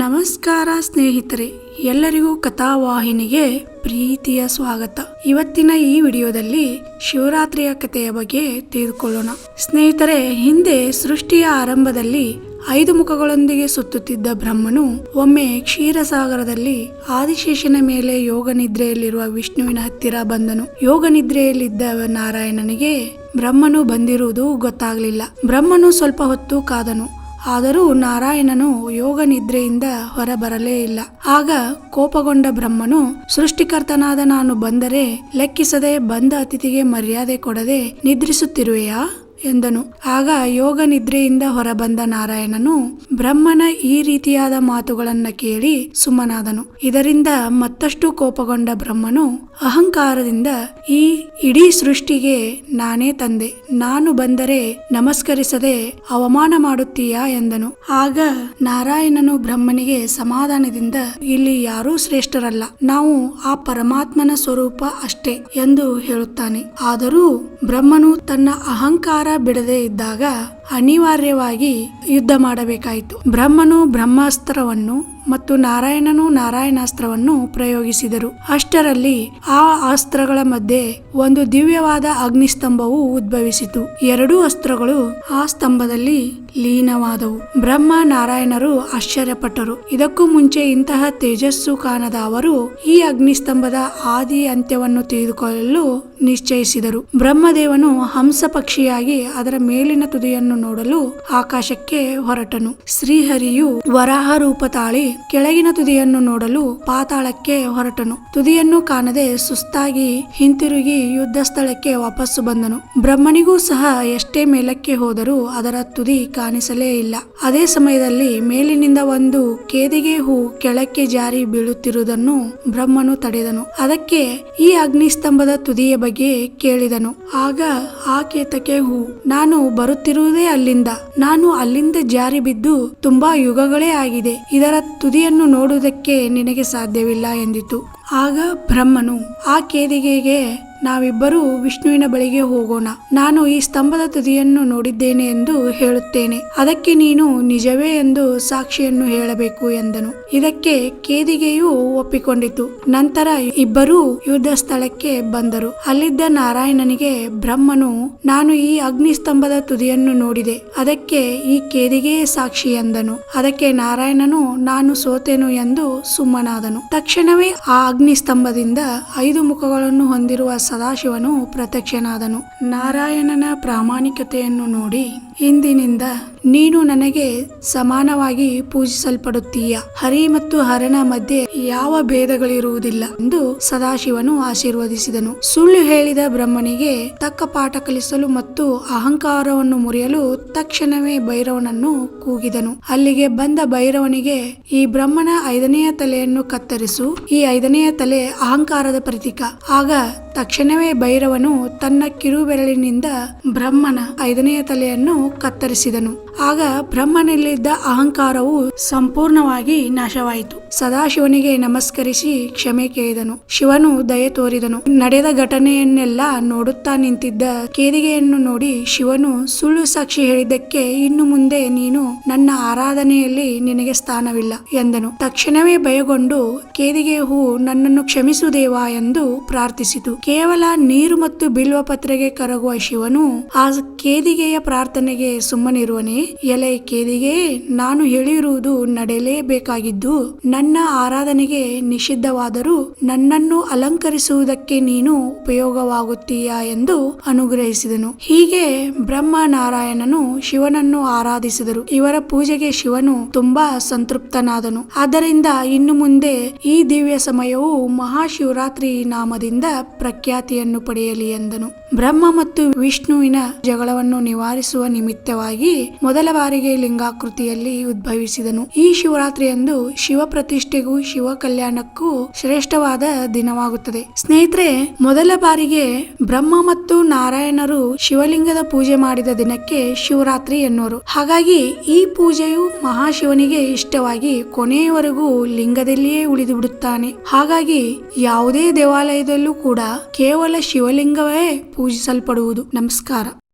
ನಮಸ್ಕಾರ ಸ್ನೇಹಿತರೆ, ಎಲ್ಲರಿಗೂ ಕಥಾವಾಹಿನಿಗೆ ಪ್ರೀತಿಯ ಸ್ವಾಗತ. ಇವತ್ತಿನ ಈ ವಿಡಿಯೋದಲ್ಲಿ ಶಿವರಾತ್ರಿಯ ಕಥೆಯ ಬಗ್ಗೆ ತಿಳಿದುಕೊಳ್ಳೋಣ. ಸ್ನೇಹಿತರೆ, ಹಿಂದೆ ಸೃಷ್ಟಿಯ ಆರಂಭದಲ್ಲಿ ಐದು ಮುಖಗಳೊಂದಿಗೆ ಸುತ್ತುತ್ತಿದ್ದ ಬ್ರಹ್ಮನು ಒಮ್ಮೆ ಕ್ಷೀರಸಾಗರದಲ್ಲಿ ಆದಿಶೇಷನ ಮೇಲೆ ಯೋಗ ನಿದ್ರೆಯಲ್ಲಿರುವ ವಿಷ್ಣುವಿನ ಹತ್ತಿರ ಬಂದನು. ಯೋಗ ನಿದ್ರೆಯಲ್ಲಿದ್ದ ನಾರಾಯಣನಿಗೆ ಬ್ರಹ್ಮನು ಬಂದಿರುವುದು ಗೊತ್ತಾಗಲಿಲ್ಲ. ಬ್ರಹ್ಮನು ಸ್ವಲ್ಪ ಹೊತ್ತು ಕಾದನು. ಆದರೂ ನಾರಾಯಣನು ಯೋಗ ನಿದ್ರೆಯಿಂದ ಹೊರಬರಲೇ ಇಲ್ಲ. ಆಗ ಕೋಪಗೊಂಡ ಬ್ರಹ್ಮನು, ಸೃಷ್ಟಿಕರ್ತನಾದ ನಾನು ಬಂದರೆ ಲೆಕ್ಕಿಸದೆ ಬಂದ ಅತಿಥಿಗೆ ಮರ್ಯಾದೆ ಕೊಡದೆ ನಿದ್ರಿಸುತ್ತಿರುವೆಯಾ? ಎಂದನು. ಆಗ ಯೋಗ ನಿದ್ರೆಯಿಂದ ಹೊರಬಂದ ನಾರಾಯಣನು ಬ್ರಹ್ಮನ ಈ ರೀತಿಯಾದ ಮಾತುಗಳನ್ನ ಕೇಳಿ ಸುಮ್ಮನಾದನು. ಇದರಿಂದ ಮತ್ತಷ್ಟು ಕೋಪಗೊಂಡ ಬ್ರಹ್ಮನು ಅಹಂಕಾರದಿಂದ, ಈ ಇಡೀ ಸೃಷ್ಟಿಗೆ ನಾನೇ ತಂದೆ, ನಾನು ಬಂದರೆ ನಮಸ್ಕರಿಸದೆ ಅವಮಾನ ಮಾಡುತ್ತೀಯಾ ಎಂದನು. ಆಗ ನಾರಾಯಣನು ಬ್ರಹ್ಮನಿಗೆ ಸಮಾಧಾನದಿಂದ, ಇಲ್ಲಿ ಯಾರೂ ಶ್ರೇಷ್ಠರಲ್ಲ, ನಾವು ಆ ಪರಮಾತ್ಮನ ಸ್ವರೂಪ ಅಷ್ಟೇ ಎಂದು ಹೇಳುತ್ತಾನೆ. ಆದರೂ ಬ್ರಹ್ಮನು ತನ್ನ ಅಹಂಕಾರ ಬಿಡದೆ ಇದ್ದಾಗ ಅನಿವಾರ್ಯವಾಗಿ ಯುದ್ಧ ಮಾಡಬೇಕಾಯಿತು. ಬ್ರಹ್ಮನು ಬ್ರಹ್ಮಾಸ್ತ್ರವನ್ನು ಮತ್ತು ನಾರಾಯಣನು ನಾರಾಯಣಾಸ್ತ್ರವನ್ನು ಪ್ರಯೋಗಿಸಿದರು. ಅಷ್ಟರಲ್ಲಿ ಆ ಅಸ್ತ್ರಗಳ ಮಧ್ಯೆ ಒಂದು ದಿವ್ಯವಾದ ಅಗ್ನಿಸ್ತಂಭವು ಉದ್ಭವಿಸಿತು. ಎರಡೂ ಅಸ್ತ್ರಗಳು ಆ ಸ್ತಂಭದಲ್ಲಿ ಲೀನವಾದವು. ಬ್ರಹ್ಮ ನಾರಾಯಣರು ಆಶ್ಚರ್ಯಪಟ್ಟರು. ಇದಕ್ಕೂ ಮುಂಚೆ ಇಂತಹ ತೇಜಸ್ಸು ಕಾಣದ ಅವರು ಈ ಅಗ್ನಿಸ್ತಂಭದ ಆದಿ ಅಂತ್ಯವನ್ನು ತಿಳಿದುಕೊಳ್ಳಲು ನಿಶ್ಚಯಿಸಿದರು. ಬ್ರಹ್ಮದೇವನು ಹಂಸ ಪಕ್ಷಿಯಾಗಿ ಅದರ ಮೇಲಿನ ತುದಿಯನ್ನು ನೋಡಲು ಆಕಾಶಕ್ಕೆ ಹೊರಟನು. ಶ್ರೀಹರಿಯು ವರಾಹ ರೂಪ ತಾಳಿ ಕೆಳಗಿನ ತುದಿಯನ್ನು ನೋಡಲು ಪಾತಾಳಕ್ಕೆ ಹೊರಟನು. ತುದಿಯನ್ನು ಕಾಣದೆ ಸುಸ್ತಾಗಿ ಹಿಂತಿರುಗಿ ಯುದ್ಧ ಸ್ಥಳಕ್ಕೆ ವಾಪಸ್ಸು ಬಂದನು. ಬ್ರಹ್ಮನಿಗೂ ಸಹ ಎಷ್ಟೇ ಮೇಲಕ್ಕೆ ಹೋದರೂ ಅದರ ತುದಿ ಕಾಣಿಸಲೇ ಇಲ್ಲ. ಅದೇ ಸಮಯದಲ್ಲಿ ಮೇಲಿನಿಂದ ಒಂದು ಕೇದಿಗೆ ಹೂ ಕೆಳಕ್ಕೆ ಜಾರಿ ಬೀಳುತ್ತಿರುವುದನ್ನು ಬ್ರಹ್ಮನು ತಡೆದನು. ಅದಕ್ಕೆ ಈ ಅಗ್ನಿಸ್ತಂಭದ ತುದಿಯ ಬಗ್ಗೆ ಕೇಳಿದನು. ಆಗ ಆ ಕೇತಕ್ಕೆ ಹೂ, ನಾನು ಬರುತ್ತಿರುವುದೇ ಅಲ್ಲಿಂದ. ನಾನು ಅಲ್ಲಿಂದ ಜಾರಿ ಬಿದ್ದು ತುಂಬಾ ಯುಗಗಳೇ ಆಗಿದೆ. ಇದರ ತುದಿಯನ್ನು ನೋಡುವುದಕ್ಕೆ ನಿನಗೆ ಸಾಧ್ಯವಿಲ್ಲ ಎಂದಿತು. ಆಗ ಬ್ರಹ್ಮನು ಆ ಕೇದಿಗೆಗೆ ನಾವಿಬ್ಬರೂ ವಿಷ್ಣುವಿನ ಬಳಿಗೆ ಹೋಗೋಣ. ನಾನು ಈ ಸ್ತಂಭದ ತುದಿಯನ್ನು ನೋಡಿದ್ದೇನೆ ಎಂದು ಹೇಳುತ್ತೇನೆ. ಅದಕ್ಕೆ ನೀನು ನಿಜವೇ ಎಂದು ಸಾಕ್ಷಿಯನ್ನು ಹೇಳಬೇಕು ಎಂದನು. ಇದಕ್ಕೆ ಕೇದಿಗೆಯು ಒಪ್ಪಿಕೊಂಡಿತು. ನಂತರ ಇಬ್ಬರೂ ಯುದ್ಧ ಸ್ಥಳಕ್ಕೆ ಬಂದರು. ಅಲ್ಲಿದ್ದ ನಾರಾಯಣನಿಗೆ ಬ್ರಹ್ಮನು, ನಾನು ಈ ಅಗ್ನಿ ಸ್ತಂಭದ ತುದಿಯನ್ನು ನೋಡಿದೆ. ಅದಕ್ಕೆ ಈ ಕೇದಿಗೆಯೇ ಸಾಕ್ಷಿ ಎಂದನು. ಅದಕ್ಕೆ ನಾರಾಯಣನು, ನಾನು ಸೋತೆನು ಎಂದು ಸುಮ್ಮನಾದನು. ತಕ್ಷಣವೇ ಆ ಅಗ್ನಿ ಸ್ತಂಭದಿಂದ ಐದು ಮುಖಗಳನ್ನು ಹೊಂದಿರುವ ಸದಾಶಿವನು ಪ್ರತ್ಯಕ್ಷನಾದನು. ನಾರಾಯಣನ ಪ್ರಾಮಾಣಿಕತೆಯನ್ನು ನೋಡಿ ಇಂದಿನಿಂದ ನೀನು ನನಗೆ ಸಮಾನವಾಗಿ ಪೂಜಿಸಲ್ಪಡುತ್ತೀಯ. ಹರಿ ಮತ್ತು ಹರನ ಮಧ್ಯೆ ಯಾವ ಭೇದಗಳಿರುವುದಿಲ್ಲ ಎಂದು ಸದಾಶಿವನು ಆಶೀರ್ವದಿಸಿದನು. ಸುಳ್ಳು ಹೇಳಿದ ಬ್ರಹ್ಮನಿಗೆ ತಕ್ಕ ಪಾಠ ಕಲಿಸಲು ಮತ್ತು ಅಹಂಕಾರವನ್ನು ಮುರಿಯಲು ತಕ್ಷಣವೇ ಭೈರವನನ್ನು ಕೂಗಿದನು. ಅಲ್ಲಿಗೆ ಬಂದ ಭೈರವನಿಗೆ ಈ ಬ್ರಹ್ಮನ ಐದನೆಯ ತಲೆಯನ್ನು ಕತ್ತರಿಸು. ಈ ಐದನೆಯ ತಲೆ ಅಹಂಕಾರದ ಪ್ರತೀಕ. ಆಗ ತಕ್ಷಣವೇ ಭೈರವನು ತನ್ನ ಕಿರುಬೆರಳಿನಿಂದ ಬ್ರಹ್ಮನ ಐದನೆಯ ತಲೆಯನ್ನು ಕತ್ತರಿಸಿದನು. ಆಗ ಬ್ರಹ್ಮನಲ್ಲಿದ್ದ ಅಹಂಕಾರವು ಸಂಪೂರ್ಣವಾಗಿ ನಾಶವಾಯಿತು. ಸದಾಶಿವನಿಗೆ ನಮಸ್ಕರಿಸಿ ಕ್ಷಮೆ ಕೇಳಿದನು. ಶಿವನು ದಯೆ ತೋರಿದನು. ನಡೆದ ಘಟನೆಯನ್ನೆಲ್ಲ ನೋಡುತ್ತಾ ನಿಂತಿದ್ದ ಕೇದಿಗೆಯನ್ನು ನೋಡಿ ಶಿವನು ಸುಳ್ಳು ಸಾಕ್ಷಿ ಹೇಳಿದ್ದಕ್ಕೆ ಇನ್ನು ಮುಂದೆ ನೀನು ನನ್ನ ಆರಾಧನೆಯಲ್ಲಿ ನಿನಗೆ ಸ್ಥಾನವಿಲ್ಲ ಎಂದನು. ತಕ್ಷಣವೇ ಭಯಗೊಂಡು ಕೇದಿಗೆ ಹೂ, ನನ್ನನ್ನು ಕ್ಷಮಿಸು ದೇವಾ ಎಂದು ಪ್ರಾರ್ಥಿಸಿತು. ಕೇವಲ ನೀರು ಮತ್ತು ಬಿಲ್ವ ಪತ್ರೆಗೆ ಕರಗುವ ಶಿವನು ಆ ಕೇದಿಗೆಯ ಪ್ರಾರ್ಥನೆಗೆ ಸುಮ್ಮನಿರುವನೆ? ಎಲೆ ಕೇದಿಗೆ ನಾನು ಹೇಳಿರುವುದು ನಡೆಯಲೇಬೇಕಾಗಿದ್ದು, ನನ್ನ ಆರಾಧನೆಗೆ ನಿಷಿದ್ಧವಾದರೂ ನನ್ನನ್ನು ಅಲಂಕರಿಸುವುದಕ್ಕೆ ನೀನು ಉಪಯೋಗವಾಗುತ್ತೀಯಾ ಎಂದು ಅನುಗ್ರಹಿಸಿದನು. ಹೀಗೆ ಬ್ರಹ್ಮ ನಾರಾಯಣನು ಶಿವನನ್ನು ಆರಾಧಿಸಿದರು. ಇವರ ಪೂಜೆಗೆ ಶಿವನು ತುಂಬಾ ಸಂತೃಪ್ತನಾದನು. ಆದ್ದರಿಂದ ಇನ್ನು ಮುಂದೆ ಈ ದಿವ್ಯ ಸಮಯವು ಮಹಾಶಿವರಾತ್ರಿ ನಾಮದಿಂದ ಪ್ರಖ್ಯಾತಿಯನ್ನು ಪಡೆಯಲಿ ಎಂದನು. ಬ್ರಹ್ಮ ಮತ್ತು ವಿಷ್ಣುವಿನ ಜಗಳವನ್ನು ನಿವಾರಿಸುವ ನಿಮಿತ್ತವಾಗಿ ಮೊದಲ ಬಾರಿಗೆ ಲಿಂಗಾಕೃತಿಯಲ್ಲಿ ಉದ್ಭವಿಸಿದನು. ಈ ಶಿವರಾತ್ರಿಯಂದು ಶಿವ ಪ್ರತಿಷ್ಠೆಗೂ ಶಿವ ಕಲ್ಯಾಣಕ್ಕೂ ಶ್ರೇಷ್ಠವಾದ ದಿನವಾಗುತ್ತದೆ. ಸ್ನೇಹಿತರೆ, ಮೊದಲ ಬಾರಿಗೆ ಬ್ರಹ್ಮ ಮತ್ತು ನಾರಾಯಣರು ಶಿವಲಿಂಗದ ಪೂಜೆ ಮಾಡಿದ ದಿನಕ್ಕೆ ಶಿವರಾತ್ರಿ ಎನ್ನುವರು. ಹಾಗಾಗಿ ಈ ಪೂಜೆಯು ಮಹಾಶಿವನಿಗೆ ಇಷ್ಟವಾಗಿ ಕೊನೆಯವರೆಗೂ ಲಿಂಗದಲ್ಲಿಯೇ ಉಳಿದು ಬಿಡುತ್ತಾನೆ. ಹಾಗಾಗಿ ಯಾವುದೇ ದೇವಾಲಯದಲ್ಲೂ ಕೂಡ ಕೇವಲ ಶಿವಲಿಂಗವೇ ಪೂಜಿಸಲ್ಪಡುವುದು. ನಮಸ್ಕಾರ.